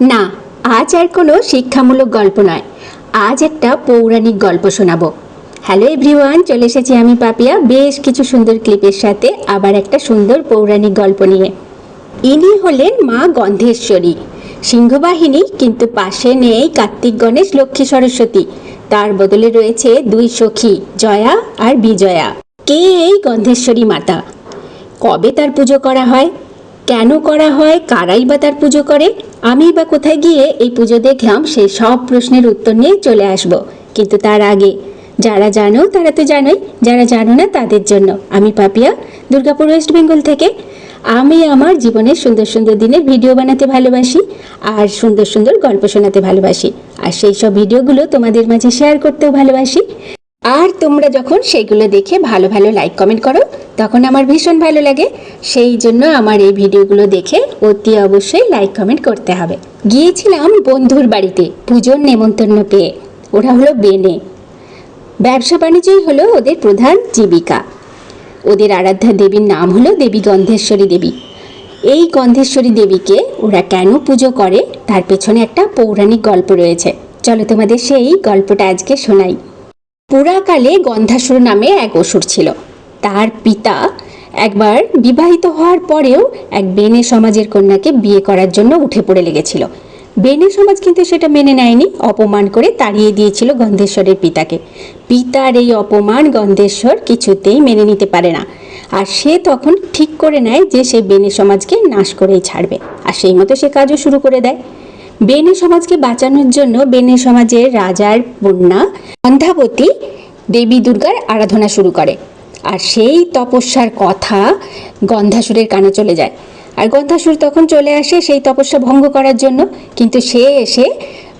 না, আজ আর কোনো শিক্ষামূলক গল্প নয়। আজ একটা পৌরাণিক গল্প শোনাবো। হ্যালো এভরিওয়ান, চলে এসেছি আমি পাপিয়া। বেশ কিছু সুন্দর ক্লিপের সাথে আবার একটা সুন্দর পৌরাণিক গল্প নিয়ে। ইনি হলেন মা গন্ধেশ্বরী। সিংহবাহিনী, কিন্তু পাশে নেই কার্তিক গণেশ লক্ষ্মী সরস্বতী। তার বদলে রয়েছে দুই সখী, জয়া আর বিজয়া। কে এই গন্ধেশ্বরী মাতা? কবে তার পুজো করা হয়? কেন করা হয়, কারাই বা তার পুজো করে? আমি বা কোথায় গিয়ে এই পুজো দেখলাম, সেই সব প্রশ্নের উত্তর নিয়ে চলে আসব। কিন্তু তার আগে, যারা জানো তারা তো জানোই, যারা জানো না তাদের জন্য। আমি পাপিয়া, দুর্গাপুর ওয়েস্ট বেঙ্গল থেকে। আমি আমার জীবনের সুন্দর সুন্দর দিনের ভিডিও বানাতে ভালোবাসি আর সুন্দর সুন্দর গল্প শোনাতে ভালোবাসি। আর সেই সব ভিডিওগুলো তোমাদের মাঝে শেয়ার করতেও ভালোবাসি। আর তোমরা যখন সেইগুলো দেখে ভালো ভালো লাইক কমেন্ট করো, তখন আমার ভীষণ ভালো লাগে। সেই জন্য আমার এই ভিডিওগুলো দেখে অতি অবশ্যই লাইক কমেন্ট করতে হবে। গিয়েছিলাম বন্ধুর বাড়িতে পুজোর নেমন্তন্ন পেয়ে। ওরা হলো বেনে। ব্যবসা বাণিজ্যই হলো ওদের প্রধান জীবিকা। ওদের আরাধ্যা দেবীর নাম হলো দেবী গন্ধেশ্বরী দেবী। এই গন্ধেশ্বরী দেবীকে ওরা কেন পুজো করে, তার পেছনে একটা পৌরাণিক গল্প রয়েছে। চলো তোমাদের সেই গল্পটা আজকে শোনাই। পুরাকালে গন্ধাসুর নামে এক অসুর ছিল। তার পিতা একবার বিবাহিত হওয়ার পরেও এক বেনে সমাজের কন্যাকে বিয়ে করার জন্য উঠে পড়ে লেগেছিল। বেনে সমাজ কিন্তু সেটা মেনে নেয়নি, অপমান করে তাড়িয়ে দিয়েছিল গন্ধেশ্বরের পিতাকে। পিতার এই অপমান গন্ধেশ্বর কিছুতেই মেনে নিতে পারে না। আর সে তখন ঠিক করে নেয় যে সে বেনে সমাজকে নাশ করেই ছাড়বে। আর সেই মতো সে কাজও শুরু করে দেয়। বেনে সমাজকে বাঁচানোর জন্য বেনে সমাজের রাজার কন্যা অন্ধাবতী দেবী দুর্গার আরাধনা শুরু করে। আর সেই তপস্যার কথা গন্ধাসুরের কানে চলে যায়। আর গন্ধাসুর তখন চলে আসে সেই তপস্যা ভঙ্গ করার জন্য, কিন্তু সে এসে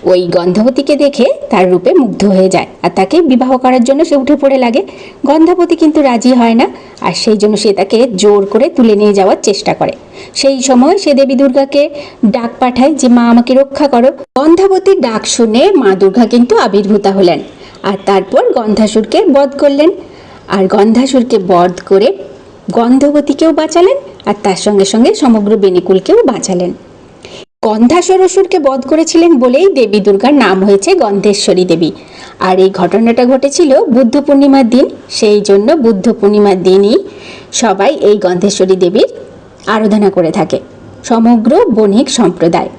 ওই গন্ধাবতীকে দেখে তার রূপে মুগ্ধ হয়ে যায় আর তাকে বিবাহ করার জন্য সে উঠে পড়ে লাগে। গন্ধাবতী কিন্তু রাজি হয় না আর সেই জন্য সে তাকে জোর করে তুলে নিয়ে যাওয়ার চেষ্টা করে। সেই সময় সে দেবী দুর্গাকে ডাক পাঠায় যে, মা, আমাকে রক্ষা করো। গন্ধাবতীর ডাক শুনে মা দুর্গা কিন্তু আবির্ভূতা হলেন আর তারপর গন্ধাসুরকে বধ করলেন। আর গন্ধাসুরকে বধ করে গন্ধবতীকেও বাঁচালেন আর তার সঙ্গে সঙ্গে সমগ্র বেনিকুলকেও বাঁচালেন। গন্ধাসুর অসুরকে বধ করেছিলেন বলেই দেবী দুর্গার নাম হয়েছে গন্ধেশ্বরী দেবী। আর এই ঘটনাটা ঘটেছিল বুদ্ধ পূর্ণিমার দিন, সেই জন্য বুদ্ধ পূর্ণিমার দিনই সবাই এই গন্ধেশ্বরী দেবীর আরাধনা করে থাকে, সমগ্র বণিক সম্প্রদায়।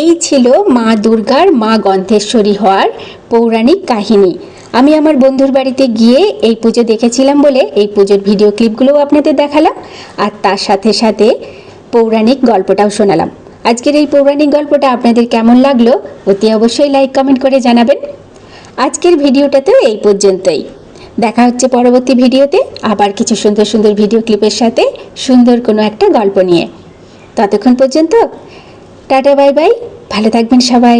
এই ছিল মা দুর্গার, মা গন্ধেশ্বরী হওয়ার পৌরাণিক কাহিনী। আমি আমার বন্ধুর বাড়িতে গিয়ে এই পুজো দেখেছিলাম বলে এই পুজোর ভিডিও ক্লিপগুলোও আপনাদের দেখালাম, আর তার সাথে সাথে পৌরাণিক গল্পটাও শোনালাম। আজকের এই পৌরাণিক গল্পটা আপনাদের কেমন লাগল অতি অবশ্যই লাইক, কমেন্ট করে জানাবেন। আজকের ভিডিওটাতেও এই পর্যন্তই। দেখা হচ্ছে পরবর্তী ভিডিওতে আবার কিছু সুন্দর সুন্দর ভিডিও ক্লিপের সাথে সুন্দর কোনো একটা গল্প নিয়ে। ততক্ষণ পর্যন্ত টাটা, বাই বাই। ভালো থাকবেন সবাই।